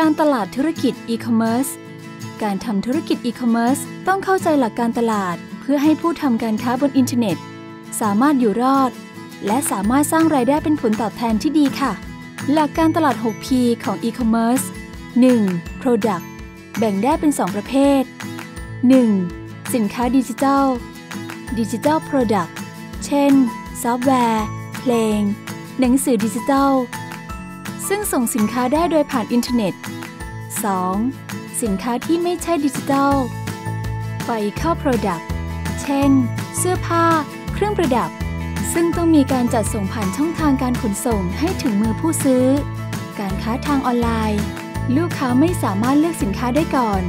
การตลาดธุรกิจอีคอมเมิร์ซการทำธุรกิจอีคอมเมิร์ซต้องเข้าใจหลักการตลาด เพื่อให้ผู้ทำการค้าบนอินเทอร์เน็ต สามารถอยู่รอด และสามารถสร้างรายได้เป็นผลตอบแทนที่ดีค่ะ หลักการตลาด 6P ของอีคอมเมิร์ซ 1. Product แบ่งได้เป็น 2 ประเภท 1. สินค้าดิจิทัล Digital Product เช่น ซอฟต์แวร์ เพลง หนังสือดิจิทัล ซึ่งส่งสินค้าได้โดยผ่านอินเทอร์เน็ต 2. สินค้าที่ไม่ใช่ดิจิทัลไฟเข้า Product เช่น เสื้อผ้า เครื่องประดับ ซึ่งต้องมีการจัดส่งผ่านช่องทางการขนส่งให้ถึงมือผู้ซื้อ การค้าทางออนไลน์ ลูกค้าไม่สามารถเลือกสินค้าได้ก่อน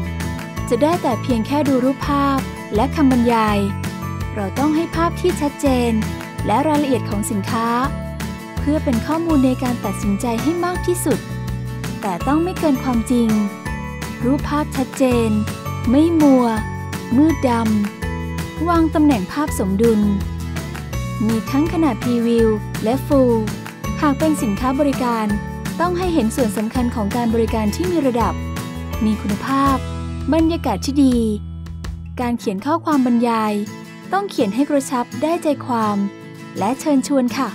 จะได้แต่เพียงแค่ดูรูปภาพและคำบรรยาย เราต้องให้ภาพที่ชัดเจน และรายละเอียดของสินค้า พื่อเป็นข้อมูลในการตัดสินใจให้มากที่สุด แต่ต้องไม่เกินความจริง รูปภาพชัดเจน ไม่มัว มืดดำ วางตำแหน่งภาพสมดุล มีทั้งขนาดพรีวิวและฟูลหากเป็นสินค้าบริการ ต้องให้เห็นส่วนสำคัญของการบริการที่มีระดับ มีคุณภาพ บรรยากาศที่ดี การเขียนข้อความบรรยาย ต้องเขียนให้กระชับได้ใจความ และเชิญชวนค่ะ